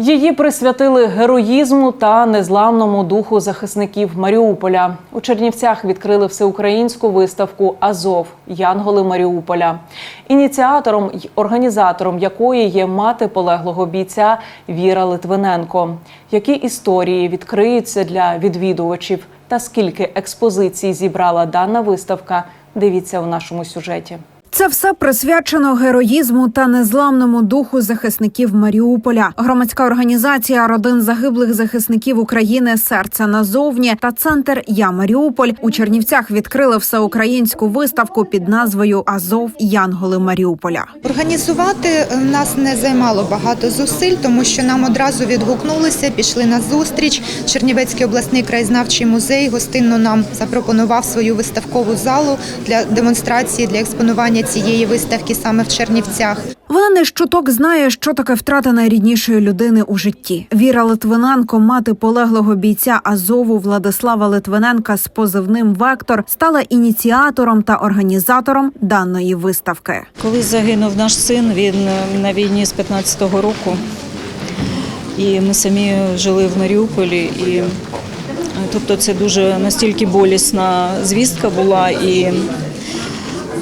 Її присвятили героїзму та незламному духу захисників Маріуполя. У Чернівцях відкрили всеукраїнську виставку Азов Янголи Маріуполя, ініціатором й організатором якої є мати полеглого бійця Віра Литвиненко. Які історії відкриються для відвідувачів та скільки експозицій зібрала дана виставка? Дивіться у нашому сюжеті. Це все присвячено героїзму та незламному духу захисників Маріуполя. Громадська організація родин загиблих захисників України Серце назовні та центр Я Маріуполь у Чернівцях відкрили всеукраїнську виставку під назвою Азов Янголи Маріуполя. Організувати нас не займало багато зусиль, тому що нам одразу відгукнулися, пішли на зустріч. Чернівецький обласний краєзнавчий музей гостинно нам запропонував свою виставкову залу для демонстрації для експонування цієї виставки саме в Чернівцях. Вона не щоток знає, що таке втрата найріднішої людини у житті. Віра Литвиненко, мати полеглого бійця Азову Владислава Литвиненка з позивним Вектор, стала ініціатором та організатором даної виставки. Коли загинув наш син, він е, на війні з 15-го року. І ми самі жили в Маріуполі. І, е, тобто це дуже настільки болісна звістка була. І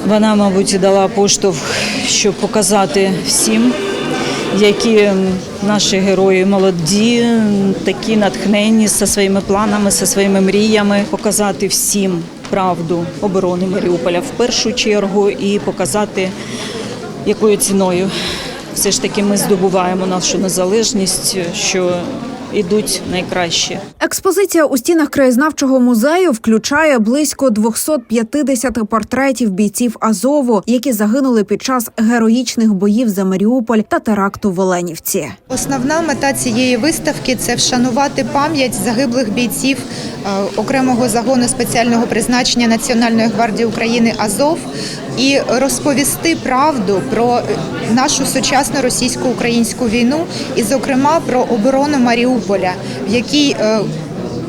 вона, мабуть, дала поштовх, щоб показати всім, які наші герої молоді, такі натхненні зі своїми планами, зі своїми мріями, показати всім правду оборони Маріуполя в першу чергу і показати, якою ціною все ж таки ми здобуваємо нашу незалежність, що йдуть найкраще. Експозиція у стінах краєзнавчого музею включає близько 250 портретів бійців Азову, які загинули під час героїчних боїв за Маріуполь та теракту в Оленівці. Основна мета цієї виставки це вшанувати пам'ять загиблих бійців е, окремого загону спеціального призначення Національної гвардії України Азов і розповісти правду про е, нашу сучасну російсько-українську війну, і, зокрема, про оборону Маріуполя, в якій е,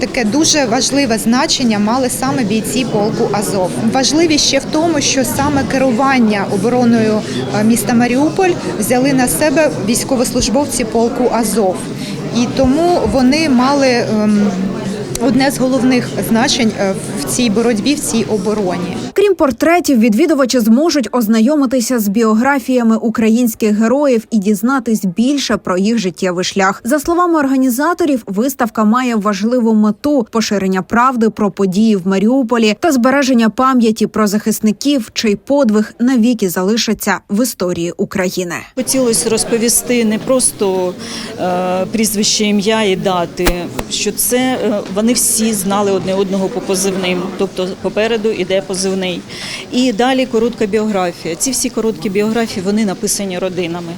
Таке дуже важливе значення мали саме бійці полку Азов. Важливість ще в тому, що саме керування обороною е, міста Маріуполь взяли на себе військовослужбовці полку Азов, і тому вони мали ем, одне з головних значень е, в цій боротьбі, в цій обороні. Крім портретів, відвідувачі зможуть ознайомитися з біографіями українських героїв і дізнатись більше про їх життєвий шлях. За словами організаторів, виставка має важливу мету поширення правди про події в Маріуполі та збереження пам'яті про захисників, чий подвиг навіки залишиться в історії України. Хотілося розповісти не просто прізвище, ім'я і дати, що це е, вони всі знали одне одного по позивним, тобто попереду іде позивний. І далі коротка біографія. Ці всі короткі біографії вони написані родинами.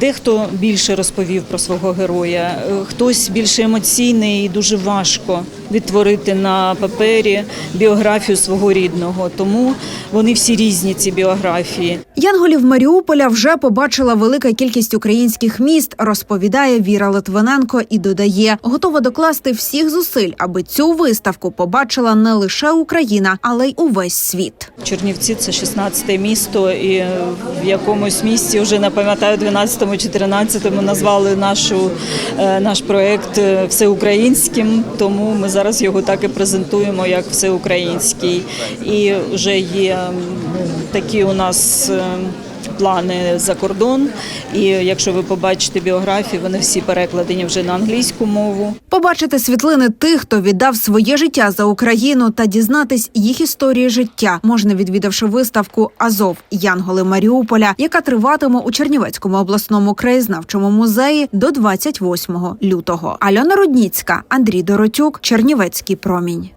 Дехто більше розповів про свого героя, е, хтось більше емоційний і дуже важко відтворити на папері біографію свого рідного. Тому вони всі різні, ці біографії. Янголів Маріуполя вже побачила велика кількість українських міст, розповідає Віра Литвиненко і додає, готова докласти всіх зусиль, аби цю виставку побачила не лише Україна, але й увесь світ. Чернівці це 16-те місто, і в якомусь місці вже не пам'ятаю, 12-му чи 13-му назвали нашу е, наш проект е, всеукраїнським. Тому ми зараз його так і презентуємо як всеукраїнський. І вже є такі у нас. Плани за кордон, і якщо ви побачите біографії, вони всі перекладені вже на англійську мову. Побачити світлини тих, хто віддав своє життя за Україну, та дізнатись їх історії життя можна, відвідавши виставку Азов Янголи Маріуполя, яка триватиме у Чернівецькому обласному краєзнавчому музеї до 28 лютого. Альона Рудніцька, Андрій Доротюк, Чернівецький промінь.